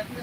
எங்க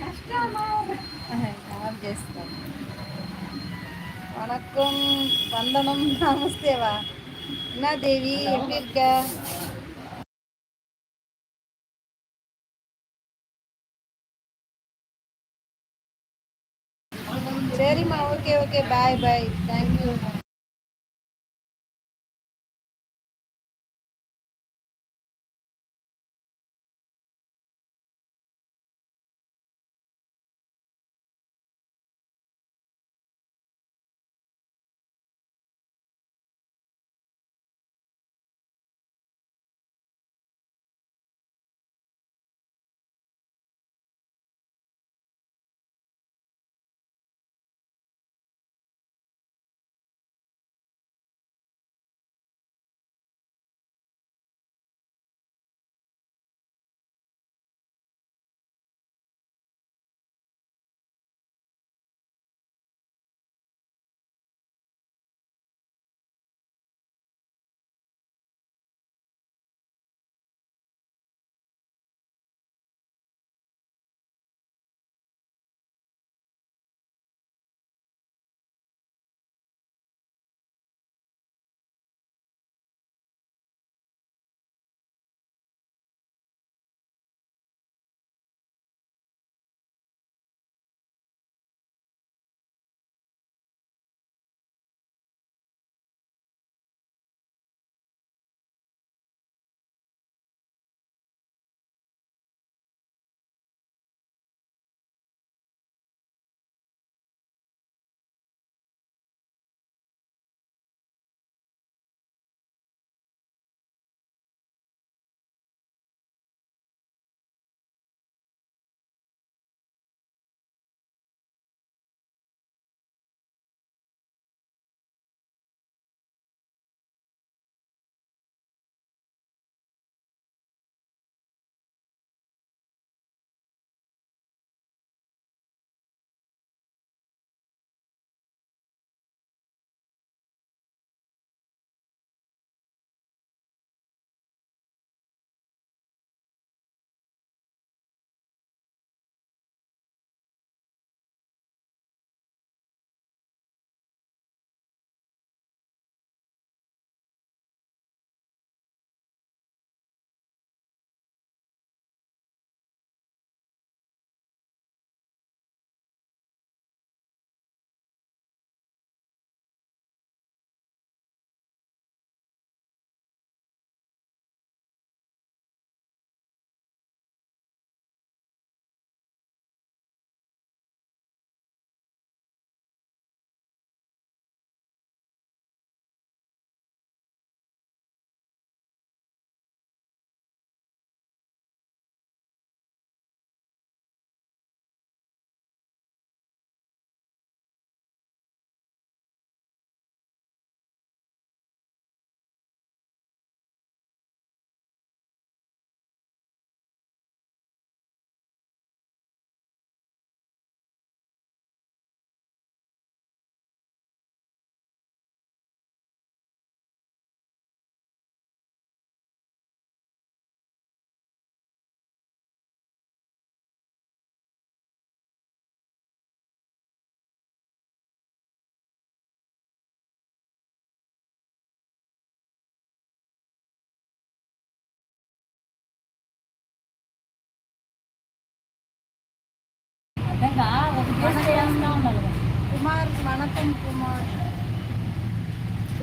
కష్టమా கால் చేస్తాను வணக்கம் வந்தனம் நமஸ்தேவா என்ன தேவி எப்படி இருக்க சரிம்மா okay okay bye bye thank you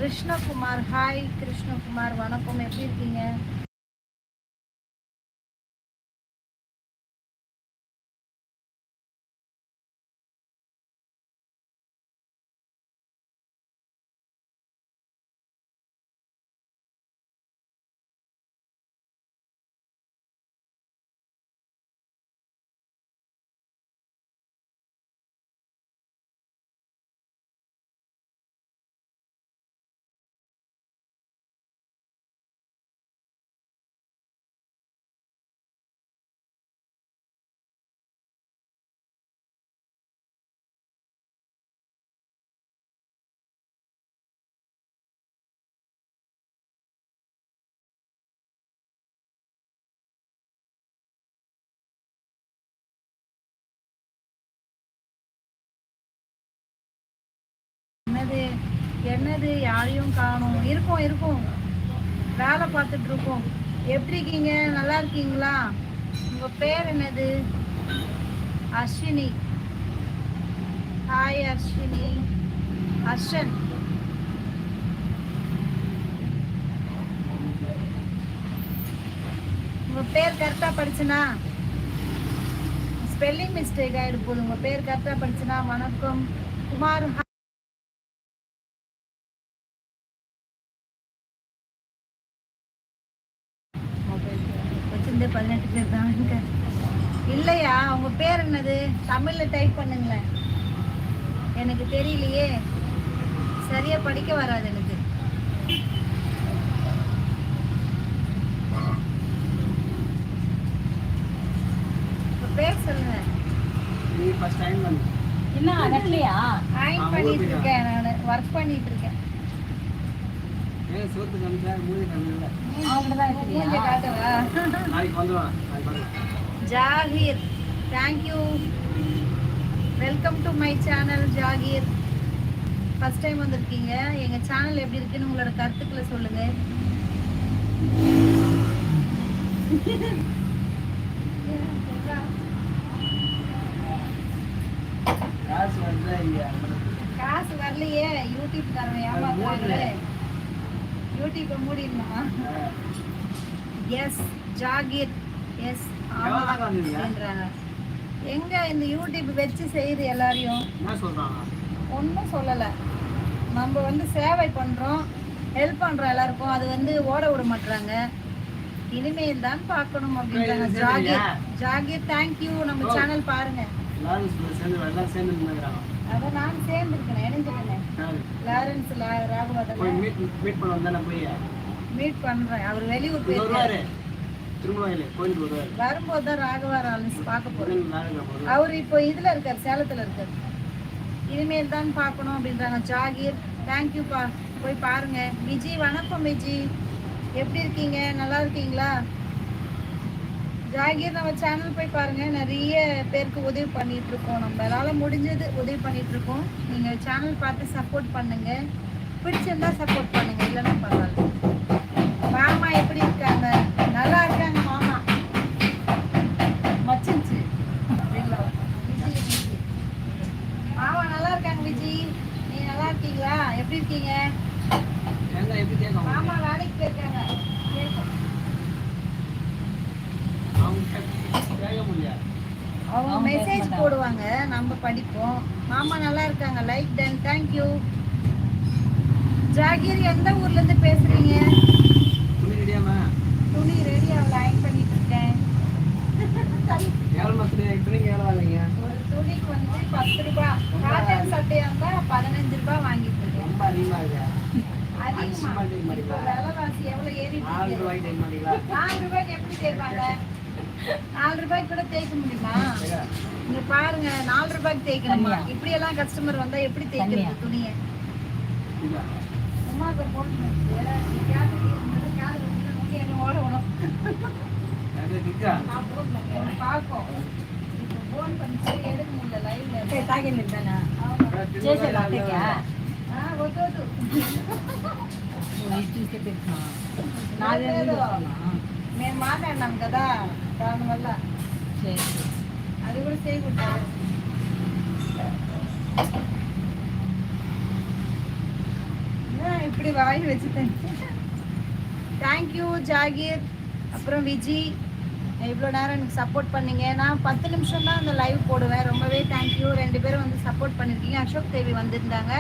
Krishnakumar hi Krishnakumar வணக்கம் எப்படி இருக்கீங்க? என்னது யாரையும் காணும். இருக்கும் இருக்கும். வேலை பார்த்துட்டு இருக்கோம். எப்படி இருக்கீங்க? நல்லா இருக்கீங்களா? உங்க பேர் என்னது? அஸ்வினி. ஹாய் அஸ்வினி. அர்ஷன். உங்க பேர் கரெக்டா படிச்சுனா? ஸ்பெல்லிங் மிஸ்டேக் ஆயிடு போகுது. உங்க பேர் கரெக்டா படிச்சுனா வணக்கம். குமார் வச்சிருந்தே பதினெட்டு பேர் தான் இங்க. இல்லையா உங்க பேர் என்னது தமிழ்ல டைப் பண்ணுங்களேன் எனக்கு தெரியலையே. சரியா படிக்க வராது எனக்கு. பேர் சொல்லுங்க. நீ ஃபர்ஸ்ட் டைம் வந்து. என்ன நெட்லையா ஹாய் ஆ, பண்ணிட்டு இருக்கேன் நான். ஒர்க் பண்ணிட்டு இருக்கேன். Zakir. Thank you welcome to my channel Zakir first time வந்திருக்கீங்க. எங்கள் சேனல் எப்படி இருக்குன்னு உங்களோட கருத்துக்களை சொல்லுங்க. காசு வரலையே. யூடியூப் தரணும் ஏமாத்துறாங்களே. யூடியூப்பை மூடிடணுமா? எஸ் ஜாகீர் எஸ் எவ்வளவு வந்தீங்க? எங்க இந்த யூடியூப் வச்சு செய்யுது எல்லாரையும்? என்ன சொல்றாங்க? ஒன்றும் சொல்லலை. நம்ம வந்து சேவை பண்ணுறோம் ஹெல்ப் பண்ணுறோம் எல்லாருக்கும். அது வந்து ஓட விட மாட்றாங்க. இனிமேல் தான் பார்க்கணும் அப்படின்றாங்க. ஜாகீர்? ஜாகீர் தேங்க்யூ நம்ம. சேனல் பாருங்க. எல்லாரும் சேர்ந்து- சேர்ந்து எல்லாம் சேர்ந்து நின்னுக்கிறாங்க. அதை நான் சேர்ந்துருக்கேன் இணைஞ்சிருக்கேன்? சரி. லாரன்ஸ் ராகவதில் மீட் பண்ணுறேன் அவர் வெளியூர் போயிருக்காரு. வருவாரு திருமலையில கோயிலுக்கு வருவாரு வரும்போது தான் ராகவா ராலன்ஸ் பார்க்க வருவாரு. அவர் இப்போ இதில் இருக்கார் சேலத்தில் இருக்கார். இனிமேல் தான் பார்க்கணும் அப்படின்றாங்க ஜாகீர். தேங்க்யூப்பா போய் பாருங்க. விஜி வணக்கம் விஜி. எப்படி இருக்கீங்க? நல்லா இருக்கீங்களா? ஜாகீர் நம்ம சேனல் போய் பாருங்க. நிறைய பேருக்கு உதவி பண்ணிட்டு இருக்கோம். நம்மளால முடிஞ்சது உதவி பண்ணிட்டு இருக்கோம். நீங்க சேனல் பார்த்து சப்போர்ட் பண்ணுங்க. பிடிச்சிருந்தா சப்போர்ட் பண்ணுங்க. இல்லைன்னா பரவாயில்ல. மாமா எப்படி இருக்காங்க நல்லா இருக்காங்க மாமா மச்சின்ச்சு அப்படிங்களா? விஜி, விஜி. மாமா நல்லா இருக்காங்க விஜி நீ நல்லா இருக்கீங்களா எப்படி இருக்கீங்க? மாமா வேலைக்கு போயிருக்காங்க. அவங்க மெசேஜ். போடுவாங்க. நம்ம படிப்போம். மாமா நல்லா இருக்காங்க. லைக் டன் தேங்க்யூ ஜாகீர் எந்த ஊர்ல இருந்து பாருங்க நாலு ரூபாய்க்கு தேய்க்கணுமா தனியா? இப்படி எல்லாம் கஸ்டமர் வந்தா எப்படி தனியா? தேய்க்கிறது துணியை இல்லை சும்மா இப்ப போட்டு ஓடணும் அது இருக்கா நான் போடல எனக்கு பார்ப்போம் இப்போ ஃபோன் பண்ணிச்சு எடுக்க முடியல லைவ்ல తాగింది దానా ஆமா చేసేది అక్కడికా ఆ, వద్దు వద్దు చూస్తే పెట్టినా లేదు. మేము మాట్లాడినాం కదా దానివల్ల అది కూడా చేయకూడదు அதான் இப்படி வாய் வச்சு தேங்க்யூ ஜாகீர். அப்புறம் விஜி. இவ்வளோ நேரம் எனக்கு சப்போர்ட் பண்ணீங்க. நான் பத்து நிமிஷம் தான் அந்த லைவ் போடுவேன். ரொம்பவே தேங்க்யூ ரெண்டு பேரும் வந்து சப்போர்ட் பண்ணியிருக்கீங்க அசோக் தேவி வந்திருந்தாங்க.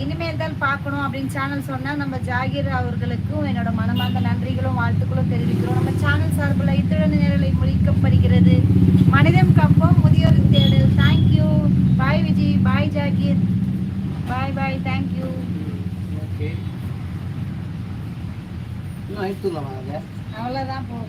இனிமேல் தான் பார்க்கணும் அப்படின்னு சேனல் சொன்னால் நம்ம ஜாகீர் அவர்களுக்கும் என்னோட மனமார்ந்த நன்றிகளும் வாழ்த்துக்களும் தெரிவிக்கிறோம். நம்ம சேனல் சார்பில் இத்துடன் நேரலை முடிக்கப்படுகிறது மனிதம் கப்பம் முதியோர் தேடல் thank you bye Viji. Bye Zakir. Bye bye thank you அவ்வளோதான் போகும்